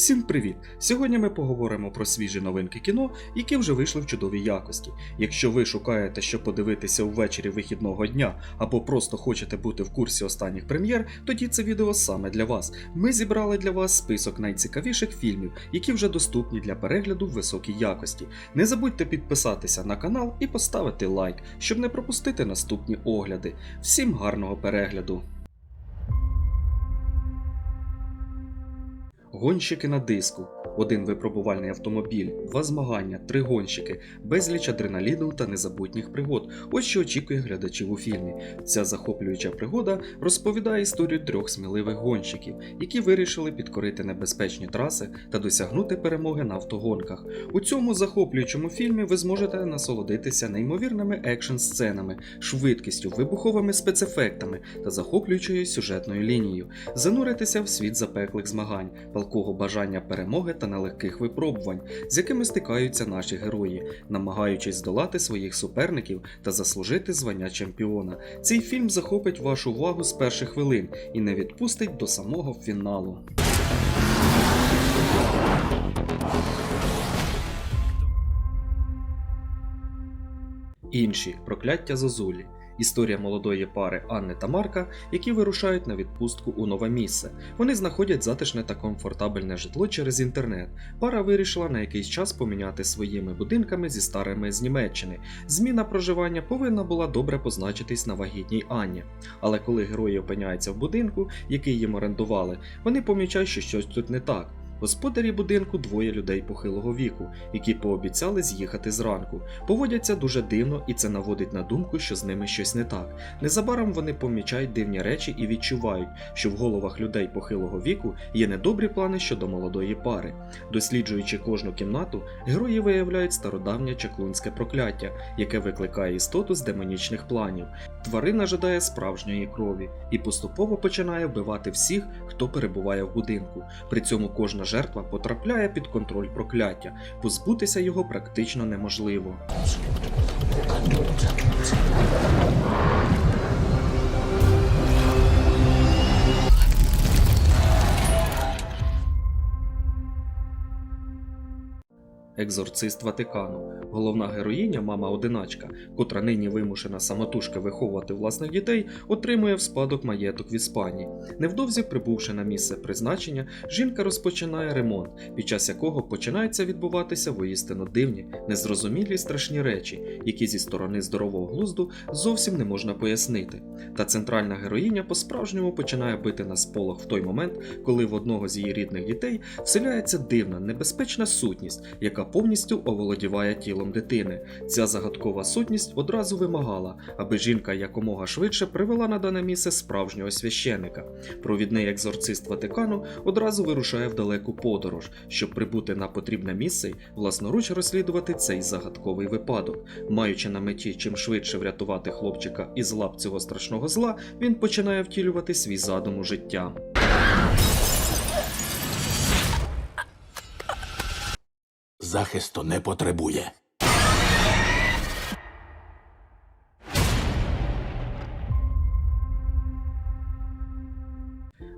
Всім привіт! Сьогодні ми поговоримо про свіжі новинки кіно, які вже вийшли в чудовій якості. Якщо ви шукаєте, що подивитися увечері вихідного дня або просто хочете бути в курсі останніх прем'єр, тоді це відео саме для вас. Ми зібрали для вас список найцікавіших фільмів, які вже доступні для перегляду в високій якості. Не забудьте підписатися на канал і поставити лайк, щоб не пропустити наступні огляди. Всім гарного перегляду! Гонщики на диску. Один випробувальний автомобіль, два змагання, три гонщики, безліч адреналіну та незабутніх пригод. Ось що очікує глядачів у фільмі. Ця захоплююча пригода розповідає історію трьох сміливих гонщиків, які вирішили підкорити небезпечні траси та досягнути перемоги на автогонках. У цьому захоплюючому фільмі ви зможете насолодитися неймовірними екшн-сценами, швидкістю, вибуховими спецефектами та захоплюючою сюжетною лінією, зануритися в світ запеклих змагань, палкого бажання перемоги та нелегких випробувань, з якими стикаються наші герої, намагаючись здолати своїх суперників та заслужити звання чемпіона. Цей фільм захопить вашу увагу з перших хвилин і не відпустить до самого фіналу. Інші прокляття Зозулі. Історія молодої пари Анни та Марка, які вирушають на відпустку у нове місце. Вони знаходять затишне та комфортабельне житло через інтернет. Пара вирішила на якийсь час поміняти своїми будинками зі старими з Німеччини. Зміна проживання повинна була добре позначитись на вагітній Анні. Але коли герої опиняються в будинку, який їм орендували, вони помічають, що щось тут не так. Господарі будинку двоє людей похилого віку, які пообіцяли з'їхати зранку. Поводяться дуже дивно, і це наводить на думку, що з ними щось не так. Незабаром вони помічають дивні речі і відчувають, що в головах людей похилого віку є недобрі плани щодо молодої пари. Досліджуючи кожну кімнату, герої виявляють стародавнє чаклунське прокляття, яке викликає істоту з демонічних планів. Тварина жадає справжньої крові і поступово починає вбивати всіх, хто перебуває в будинку. При цьому кожна жертва потрапляє під контроль прокляття, позбутися його практично неможливо. Екзорцист Ватикану. Головна героїня, мама одиначка, котра нині вимушена самотужки виховувати власних дітей, отримує в спадок маєток в Іспанії. Невдовзі прибувши на місце призначення, жінка розпочинає ремонт, під час якого починаються відбуватися воістину дивні, незрозумілі страшні речі, які зі сторони здорового глузду зовсім не можна пояснити. Та центральна героїня по-справжньому починає бити на сполох в той момент, коли в одного з її рідних дітей вселяється дивна, небезпечна сутність, яка повністю оволодіває тілом дитини. Ця загадкова сутність одразу вимагала, аби жінка якомога швидше привела на дане місце справжнього священика. Провідний екзорцист Ватикану одразу вирушає в далеку подорож, щоб прибути на потрібне місце й власноруч розслідувати цей загадковий випадок. Маючи на меті чим швидше врятувати хлопчика із лап цього страшного зла, він починає втілювати свій задум у життя. Захисту не потребує.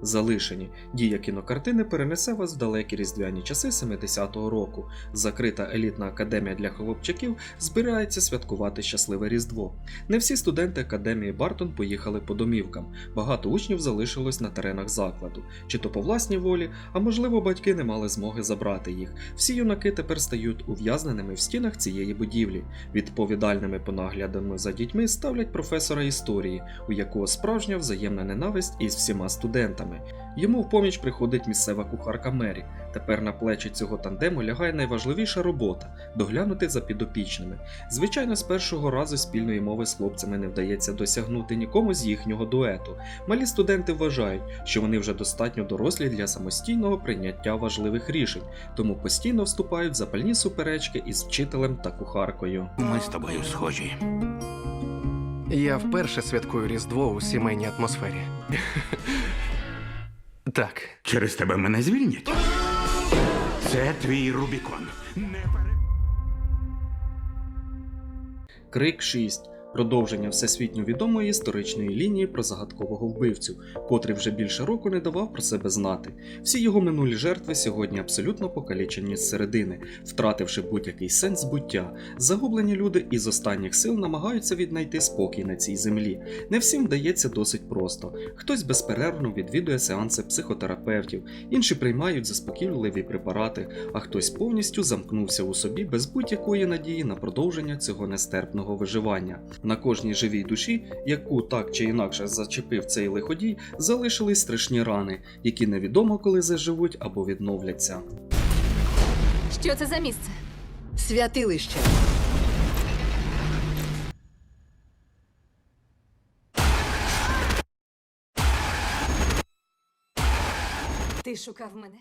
Залишені дія кінокартини перенесе вас в далекі різдвяні часи 70-го року. Закрита елітна академія для хлопчаків збирається святкувати щасливе Різдво. Не всі студенти академії Бартон поїхали по домівкам. Багато учнів залишилось на теренах закладу, чи то по власній волі, а можливо, батьки не мали змоги забрати їх. Всі юнаки тепер стають ув'язненими в стінах цієї будівлі. Відповідальними по наглядами за дітьми ставлять професора історії, у якого справжня взаємна ненависть із всіма студентами. Йому в поміч приходить місцева кухарка Мері. Тепер на плечі цього тандему лягає найважливіша робота доглянути за підопічними. Звичайно, з першого разу спільної мови з хлопцями не вдається досягнути нікому з їхнього дуету. Малі студенти вважають, що вони вже достатньо дорослі для самостійного прийняття важливих рішень, тому постійно вступають в запальні суперечки із вчителем та кухаркою. Ми з тобою схожі. Я вперше святкую Різдво у сімейній атмосфері. Так, Через тебе мене звільнять. Це твій Рубікон. Не пере... Крик 6. Продовження всесвітньо відомої історичної лінії про загадкового вбивцю, котрий вже більше року не давав про себе знати. Всі його минулі жертви сьогодні абсолютно покалічені зсередини, втративши будь-який сенс буття. Загублені люди із останніх сил намагаються віднайти спокій на цій землі. Не всім вдається досить просто. Хтось безперервно відвідує сеанси психотерапевтів, інші приймають заспокійливі препарати, а хтось повністю замкнувся у собі без будь-якої надії на продовження цього нестерпного виживання. На кожній живій душі, яку так чи інакше зачепив цей лиходій, залишились страшні рани, які невідомо коли заживуть або відновляться. Що це за місце? Святилище. Ти шукав мене?